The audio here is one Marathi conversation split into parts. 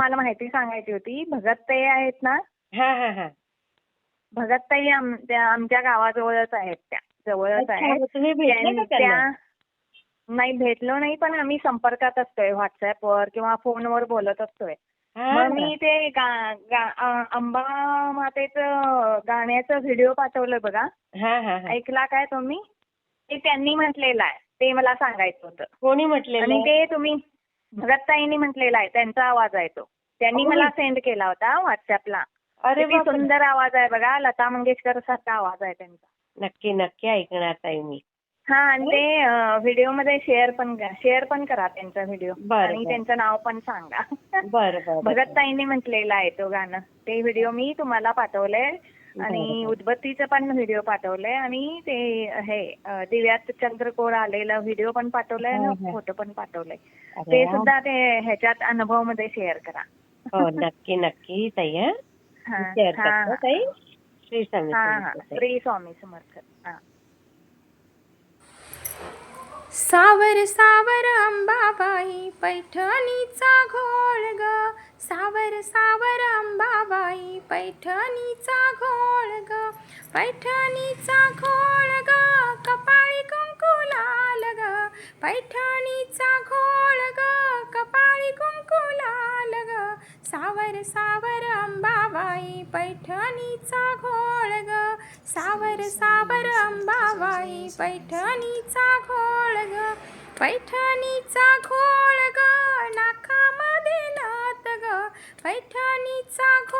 तुम्हाला माहिती सांगायची होती. भगतताई आहेत ना? हा हा हा. भगतताई आम- त्या आमच्या गावाजवळच आहेत त्या. जवळच आहेत. मग तुम्ही भेटले का त्यां- त्यांना? नाही भेटलो नाही पण आम्ही संपर्कात असतोय. व्हॉट्सअपवर किंवा फोनवर बोलत असतोय. हा, मग मी ते गा- गा- अं, अंबा मातेचं गाण्याचं व्हिडिओ पाठवलं बघा. ऐकला काय तुम्ही? ते त्यांनी म्हटलेलं आहे. ते मला सांगायचं होतं. कोणी आणि म्हटलेलं ते तुम्ही भगतताईंनी म्हटलेलं आहे त्यांचा आवाज आहे तो. त्यांनी. मला सेंड केला होता व्हॉट्सअपला अरे किती बापरे. सुंदर आवाज आहे बघा लता मंगेशकर सारखा आवाज आहे त्यांचा. नक्की नक्की ऐकणार ताई मी हा आणि ते व्हिडिओमध्ये शेअर पण शेअर पण करा त्यांचा व्हिडिओ. बरं, आणि बरं. त्यांचं नाव पण सांगा. बरं बरं. भगतताईंनी म्हटलेलं आहे तो गाणं. ते व्हिडिओ मी तुम्हाला पाठवलंय. आणि. उदबत्तीचं पण व्हिडिओ पाठवलंय आणि ते हे दिव्यात चंद्रकोर आलेला व्हिडिओ पण पाठवलाय हा, आणि हा. फोटो पण पाठवलाय ते. सुद्धा ते ह्याच्यात अनुभवमध्ये शेअर करा हो नक्की नक्की ताई हा हा शेअर हा करतो ताई श्री स्वामी हा हा. श्री स्वामी समर्थ हा सावर सावर अंबाबाई पैठणीचा घोळ ग सावर सावर अंबाबाई पैठणीचा घोळ पैठणीचा घोळ ग कपाळी कुंकू लाल ग. पैठणीचा घोळ ग कपाळी कुंकू लाल ग. सावर सावर अंबाबाई पैठणीचा घोळ ग. सावर सावर अंबाबाई पैठणीचा घोळ ग. पैठणीचा घोळ ग नाकामध्ये नात ग. पैठणीचा घोळ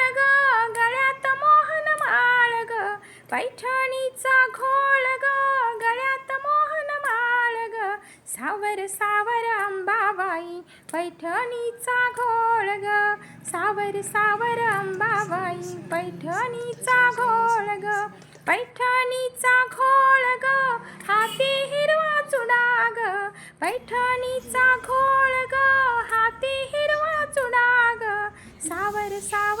पैठणीचा घोळ ग गळ्यात मोहन माळ ग. सावर सावर अंबाबाई पैठणीचा घोळ ग. सावर सावर अंबाबाई पैठणीचा घोळ ग. पैठणीचा घोळ ग हाती हिरवा चुडा ग. पैठणीचा घोळ ग हाती हिरवा चुडा ग. सावर सावर